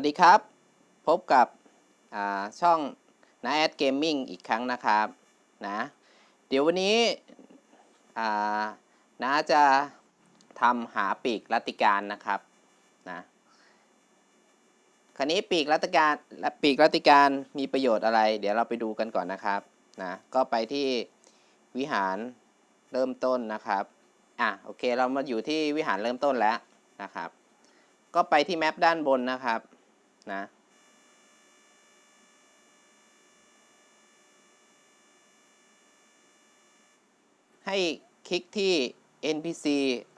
วัสดีครับ พบกับช่องนาแอดเกมมิ่งอีกครั้งนะครับนะเดี๋ยววันนี้อ่านาจะทำหาปีกรัติการนะครับนะคราวนี้ปีกรัติการและปีกรัติการมีประโยชน์อะไร เดี๋ยวเราไปดูกันก่อนนะครับนะก็ไปที่วิหารเริ่มต้นนะครับอะโอเคเรามาอยู่ที่วิหารเริ่มต้นแล้วนะครับก็ไปที่แมปด้านบนนะครับ นะให้คลิกที่ NPC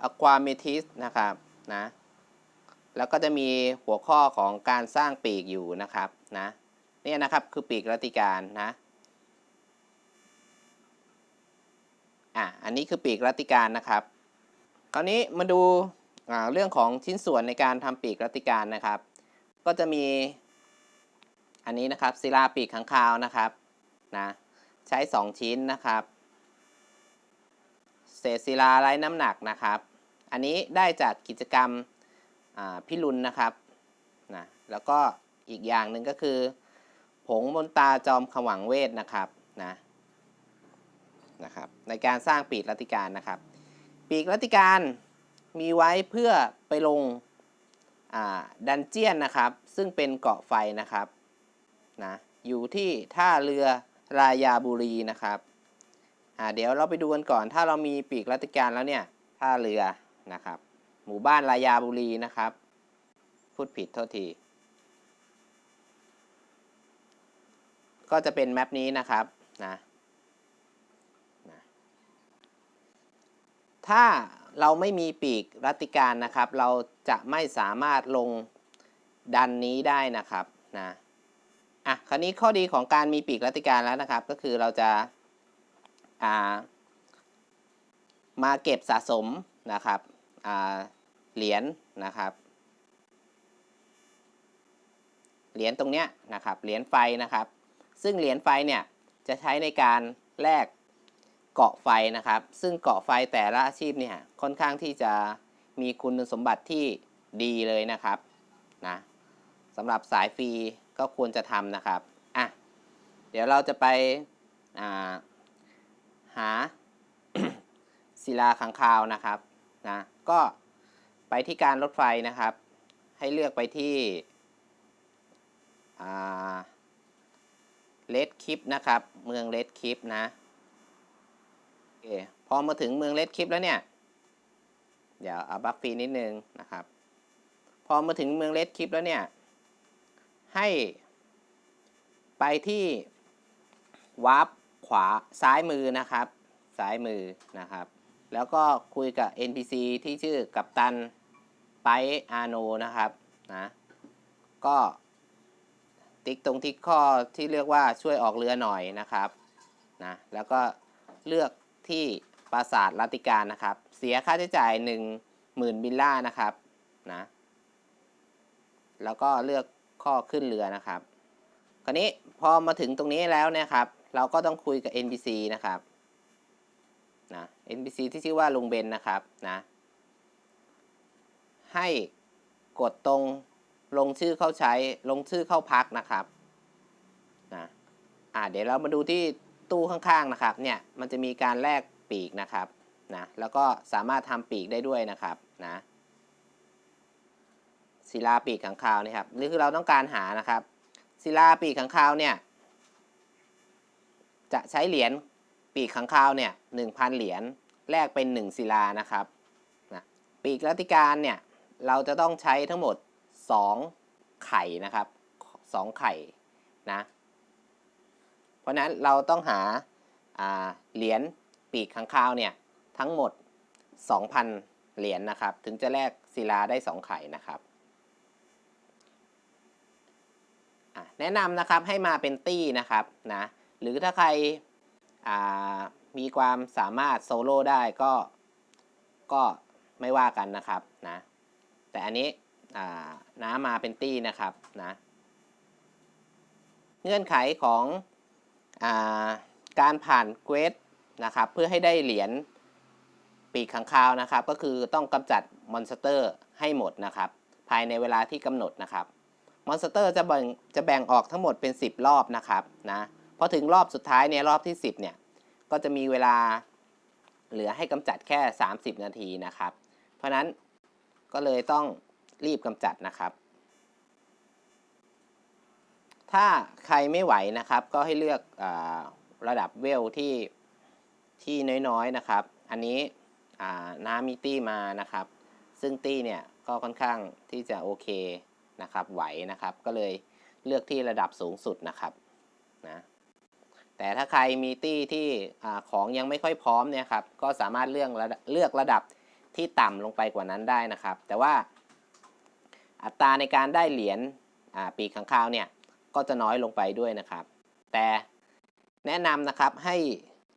Aquametis นะครับนะแล้วก็จะมีหัวข้อของการสร้างปีกอยู่นะครับนะเนี่ยนะครับคือปีกรัติการนะอะอันนี้คือปีกรัติการนะครับคราวนี้มาดูเรื่องของชิ้นส่วนในการทำปีกรัติการนะครับ ก็จะมีอันนี้นะครับศิลาปีกขังคาวนะครับนะใช้ 2 ชิ้นนะครับ เศษศิลาไร้น้ำหนักนะครับ อันนี้ได้จากกิจกรรมพิรุณนะครับนะแล้วก็อีกอย่างหนึ่งก็คือ ผงมนตาจอมขวังเวทนะครับนะนะครับ ในการสร้างปีกรัติการนะครับ ปีกรัติการมีไว้เพื่อไปลง ดันเจียนนะครับ ซึ่งเป็นเกาะไฟนะครับนะอยู่ที่ท่าเรือรายาบุรีนะครับเดี๋ยวเราไปดูกันก่อน ถ้าเรามีปีกรัติการแล้วเนี่ยท่าเรือนะครับ หมู่บ้านรายาบุรีนะครับ พูดผิดโทษที ก็จะเป็นแมปนี้นะครับนะถ้าเราไม่มีปีกรัติการนะครับ เรา จะไม่สามารถลงดันนี้ได้นะครับนะอะคราวนี้ข้อดีของการมีปีกรัติการแล้วนะครับ ก็คือเราจะอ่ามาเก็บสะสมนะครับอ่าเหรียญนะครับเหรียญตรงเนี้ยนะครับเหรียญไฟนะครับ ซึ่งเหรียญไฟเนี่ยจะใช้ในการแลกเกาะไฟนะครับ ซึ่งเกาะไฟแต่ละอาชีพเนี่ยค่อนข้างที่จะ มีคุณสมบัติที่ดีเลยนะครับนะสำหรับสายฟรีก็ควรจะทำนะครับอะเดี๋ยวเราจะไปาหาศิลาขังคาวนะครับนะก็ไปที่การรถไฟนะครับ ให้เลือกไปที่เลดคลิปนะครับ เมืองเลดคลิปนะโอเคพอมาถึงเมืองเลดคลิปแล้วเนี่ย เดี๋ยวเอาบัฟฟีนิดนึงนะครับ พอมาถึงเมืองเลดคลิปแล้วเนี่ย ให้ไปที่วาร์ปขวาซ้ายมือนะครับ ซ้ายมือนะครับ แล้วก็คุยกับ NPC ที่ชื่อกัปตันไปอาโนนะครับนะก็ติ๊กตรงที่ข้อที่เรียกว่าช่วยออกเรือหน่อยนะครับนะแล้วก็เลือกที่ปราสาทลาติการนะครับ เสียค่าใช้จ่าย1 0,000บิลล่านะครับนะแล้วก็เลือกข้อขึ้นเรือนะครับ คราวนี้พอมาถึงตรงนี้แล้วนะครับ เราก็ต้องคุยกับ NPC นะครับนะ NPC ที่ชื่อว่าลุงเบนนะครับนะให้กดตรงลงชื่อเข้าใช้ลงชื่อเข้าพักนะครับนะอ่าเดี๋ยวเรามาดูที่ตู้ข้างๆนะครับ เนี่ยมันจะมีการแลกปีกนะครับ นะแล้วก็สามารถทำปีกได้ด้วยนะครับนะศิลาปีกขังคาวนี่ครับนี่คือเราต้องการหานะครับศิลาปีกขังคาวเนี่ยจะใช้เหรียญปีกขังคาวเนี่ยหนึ่งพันเหรียญแลกเป็น 1 ศิลานะครับนะปีกรัติการเนี่ยเราจะต้องใช้ทั้งหมด 2 ไข่นะครับ 2 ไข่นะเพราะนั้นเราต้องหาเหรียญปีกข้างคาวเนี่ย ทั้งหมด 2,000 เหรียญนนะครับ ถึงจะแลกศิลาได้ 2 ไข่นะครับแนะนำนะครับให้มาเป็นตี้นะครับนะหรือถ้าใครมีความสามารถโซโล่ได้ก็ก็ไม่ว่ากันนะครับนะแต่อันนี้น้ำมาเป็นตี้นะครับนะเงื่อนไขของอการผ่านเควสนะครับ เพื่อให้ได้เหรียญ ปีกขังคาวนะครับ ก็คือต้องกำจัดมอนสเตอร์ให้หมดนะครับ ภายในเวลาที่กำหนดนะครับ มอนสเตอร์จะแบ่งจะแบ่งออกทั้งหมดเป็น 10 รอบนะครับนะพอถึงรอบสุดท้ายเนี่ยรอบที่ 10เนี่ยก็จะมีเวลาเหลือให้กำจัดแค่ 30 นาทีนะครับ เพราะฉะนั้นก็เลยต้องรีบกำจัดนะครับ ถ้าใครไม่ไหวนะครับ ก็ให้เลือกอระดับเวลที่ที่น้อยๆนะครับ อันนี้ น้ามีตี้มานะครับ ซึ่งตี้เนี่ยก็ค่อนข้างที่จะโอเคนะครับไหวนะครับ ก็เลยเลือกที่ระดับสูงสุดนะครับนะแต่ถ้าใครมีตี้ที่อของยังไม่ค่อยพร้อมเนี่ยครับก็สามารถเลือกระดับเลือกระดับที่ต่ำลงไปกว่านั้นได้นะครับ แต่ว่าอัตราในการได้เหรียญปีกขังคาวเนี่ยก็จะน้อยลงไปด้วยนะครับ แต่แนะนำนะครับให้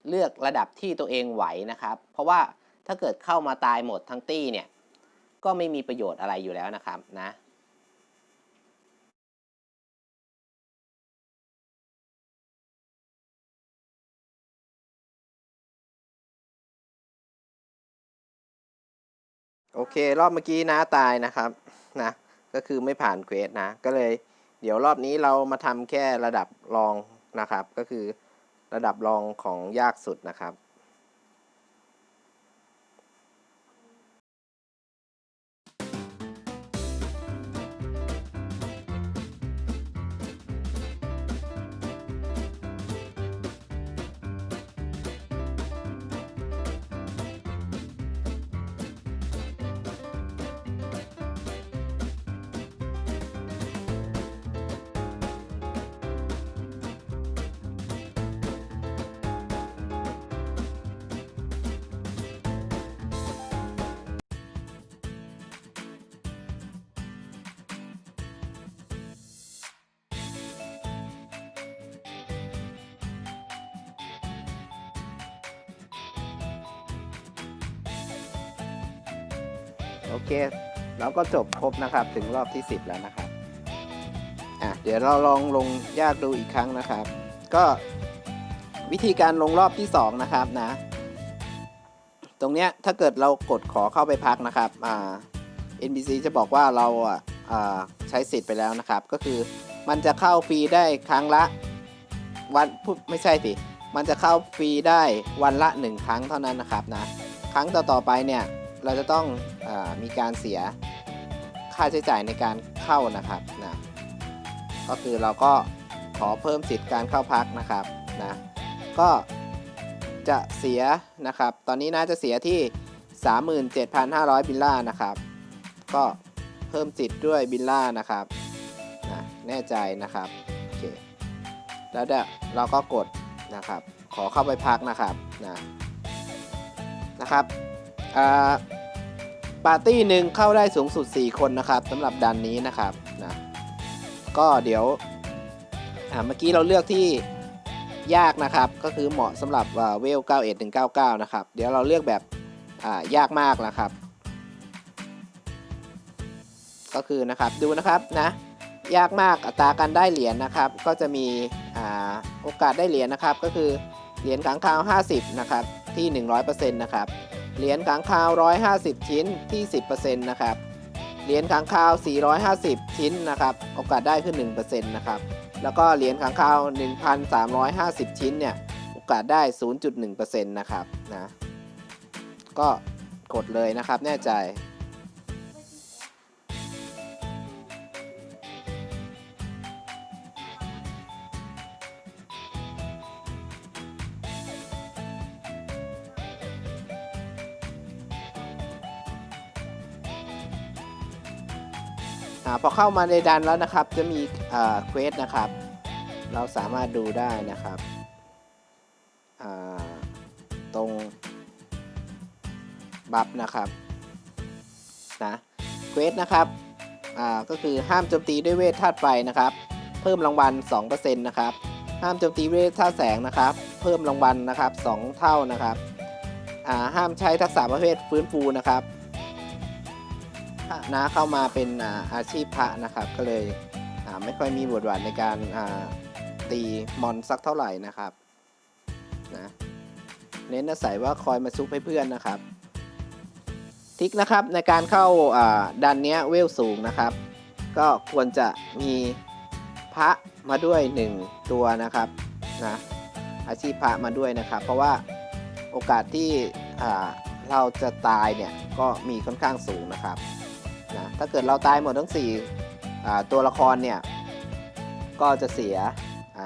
เลือกระดับที่ตัวเองไหวนะครับ เพราะว่า ถ้าเกิดเข้ามาตายหมดทั้งตี้เนี่ย ก็ไม่มีประโยชน์อะไรอยู่แล้วนะครับนะโอเค รอบเมื่อกี้นะตายนะครับนะก็คือไม่ผ่านเควสนะ ก็เลยเดี๋ยวรอบนี้เรามาทำแค่ระดับรองนะครับ ก็คือระดับรองของยากสุดนะครับ โอเค เราก็จบครบนะครับถึงรอบที่ 10 แล้วนะครับอะเดี๋ยวเราลองลงยากดูอีกครั้งนะครับ ก็วิธีการลงรอบที่ 2 นะครับนะ ตรงเนี้ยถ้าเกิดเรากดขอเข้าไปพักนะครับอ่า NPC จะบอกว่าเราอะอ่าใช้สิทธิ์ไปแล้วนะครับ ก็คือมันจะเข้าฟรีได้ครั้งละวันพูดไม่ใช่สิ มันจะเข้าฟรีได้วันละ 1 ครั้งเท่านั้นนะครับนะ ครั้งต่อๆไปเนี่ย เราจะต้องอมีการเสียค่าใช้จ่ายในการเข้านะครับนะก็คือเราก็ขอเพิ่มสิทธิ์การเข้าพักนะครับนะก็จะเสียนะครับ ตอนนี้น่าจะเสียที่ 37,500 บิลล่านะครับ ก็เพิ่มสิทธิ์ด้วยบิลล่านะครับนะแน่ใจนะครับโอเคแล้วเดี๋ยวเราก็กดนะครับ ขอเข้าไปพักนะครับนะนะครับอ่า ปาร์ตี้หนึ่งเข้าได้สูงสุด 4 คนนะครับสำหรับดันนี้นะครับนะก็เดี๋ยวอ่าเมื่อกี้เราเลือกที่ยากนะครับ ก็คือเหมาะสำหรับเวล 91ถึง99 นะครับ เดี๋ยวเราเลือกแบบอ่ายากมากนะครับ ก็คือนะครับดูนะครับนะยากมากอัตราการได้เหรียญนะครับ ก็จะมีอ่าโอกาสได้เหรียญนะครับ ก็คือเหรียญขังคาว 50 นะครับที่ 100%นะครับ เหรียญขังคาว 150 ชิ้นที่ 10%นะครับ เหรียญขังคาว 450 ชิ้นนะครับ โอกาสได้ขึ้น 1%นะครับ แล้วก็เหรียญค้างคาว 1,350 ชิ้นเนี่ย โอกาสได้ 0.1%นะครับนะ ก็กดเลยนะครับ แน่ใจ พอเข้ามาในดันแล้วนะครับ จะมีเควสนะครับ เราสามารถดูได้นะครับ ตรงบัฟนะครับนะเควสนะครับก็คือห้ามโจมตีด้วยเวทธาตุไฟนะครับ เพิ่มรางวัล 2%นะครับ ห้ามโจมตีเวทธาตุแสงนะครับ เพิ่มรางวัลนะครับ 2 เท่านะครับห้ามใช้ทักษะประเภทฟื้นฟูนะครับ นะเข้ามาเป็นอาชีพพระนะครับ ก็เลยไม่ค่อยมีบทบาทในการตีมอนสักเท่าไหร่นะครับนะเน้นอาศัยว่าคอยมาซุกให้เพื่อนนะครับ ทิกนะครับในการเข้าาดันเนี้ยเวลสูงนะครับ ก็ควรจะมีพระมาด้วยหนึ่งตัวนะครับนะอาชีพพระมาด้วยนะครับ เพราะว่าโอกาสที่เราจะตายเนี่ยก็มีค่อนข้างสูงนะครับ ถ้าเกิดเราตายหมดทั้ง4อ่ตัวละครเนี่ย ก็จะเสียอ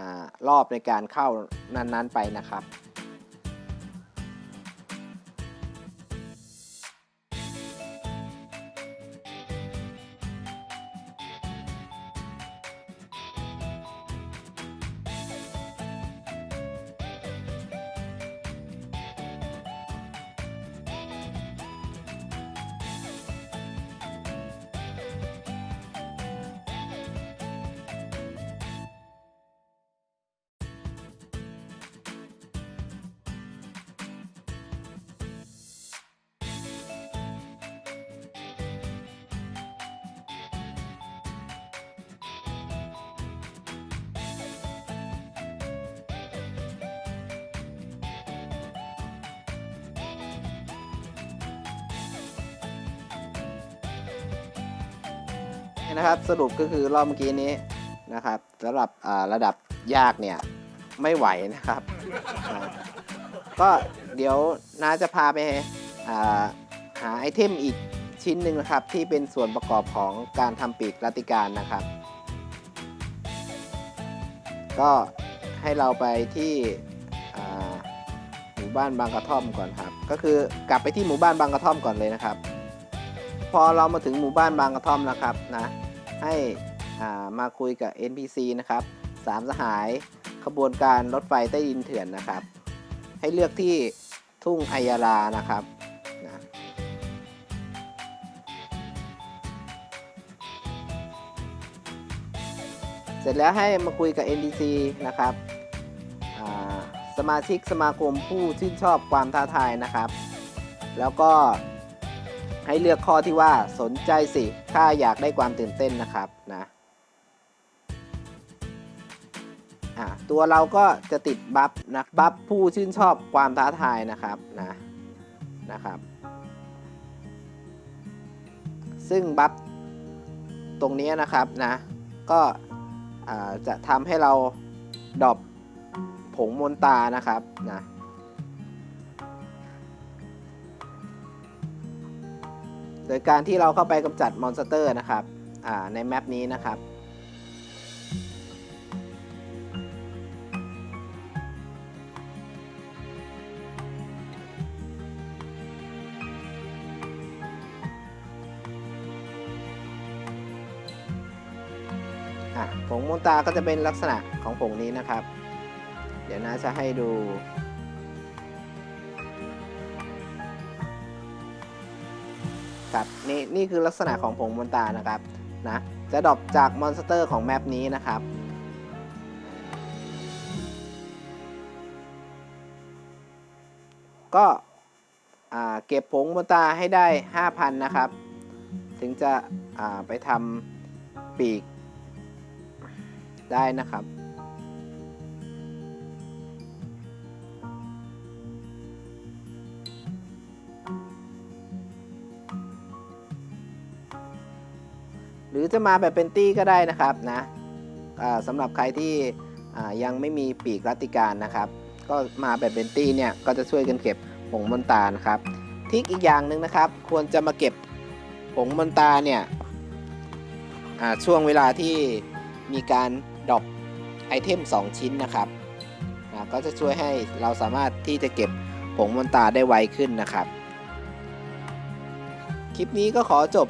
รอบในการเข้านั้นๆไปนะครับ นะครับ สรุปก็คือรอบเมื่อกี้นี้นะครับสำหรับระดับยากเนี่ยไม่ไหวนะครับ ก็เดี๋ยวน้าจะพาไปหาไอเทมอีกชิ้นหนึ่งนะครับ ที่เป็นส่วนประกอบของการทำปีกรัติการนะครับ ก็ให้เราไปที่หมู่บ้านบางกระท่อมก่อนครับ ก็คือกลับไปที่หมู่บ้านบางกระท่อมก่อนเลยนะครับ พอเรามาถึงหมู่บ้านบางกระท่อมนะครับนะ ให้มาคุยกับ NPC นะครับสามสหายขบวนการรถไฟใต้ดินเถื่อนนะครับ ให้เลือกที่ทุ่งไอยาลานะครับนะเสร็จแล้วให้มาคุยกับ NPC นะครับสมาชิกสมาคมผู้ชื่นชอบความท้าทายนะครับ แล้วก็ ให้เลือกข้อที่ว่าสนใจสิ ข้าอยากได้ความตื่นเต้นนะครับนะตัวเราก็จะติดบัฟนะบัฟผู้ชื่นชอบความท้าทายนะครับนะนะครับ ซึ่งบัฟตรงนี้นะครับนะ ก็จะทำให้เราดรอปผงมนตานะครับนะ โดยการที่เราเข้าไปกำจัดมอนสเตอร์นะครับในแมปนี้นะครับผงมนตาก็จะเป็นลักษณะของผงนี้นะครับ เดี๋ยวนะจะให้ดู ครับนี่นี่คือลักษณะของผงมนตานะครับนะจะดรอปจากมอนสเตอร์ของแมปนี้นะครับก็เก็บผงมนตาให้ได้ 5,000 นะครับ ถึงจะไปทำปีกได้นะครับ รือจะมาแบบเป็นตี้ก็ได้นะครับนะสำหรับใครที่ยังไม่มีปีกรัติการนะครับ ก็มาแบบเป็นตี้เนี่ยก็จะช่วยกันเก็บผงมนตานะครับทิกอีกอย่างหนึ่งนะครับ ควรจะมาเก็บผงมนตาเนี่ยช่วงเวลาที่มีการดรอปไอเทม 2 ชิ้นนะครับก็จะช่วยให้เราสามารถที่จะเก็บผงมนตาได้ไวขึ้นนะครับ คลิปนี้ก็ขอจบ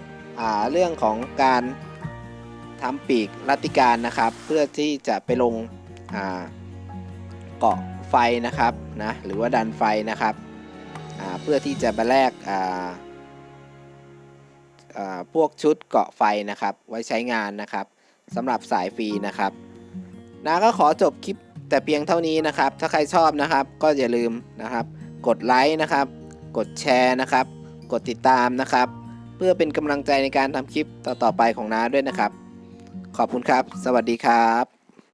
เรื่องของการทำปีกรัติการนะครับ เพื่อที่จะไปลงเกาะไฟนะครับนะหรือว่าดันไฟนะครับเพื่อที่จะมาแลกพวกชุดเกาะไฟนะครับ ไว้ใช้งานนะครับสำหรับสายฟรีนะครับนาก็ขอจบคลิปแต่เพียงเท่านี้นะครับ ถ้าใครชอบนะครับ ก็อย่าลืมนะครับ กดไลค์นะครับ กดแชร์นะครับ กดติดตามนะครับ เพื่อเป็นกำลังใจในการทำคลิปต่อๆไปของน้าด้วยนะครับ ขอบคุณครับ สวัสดีครับ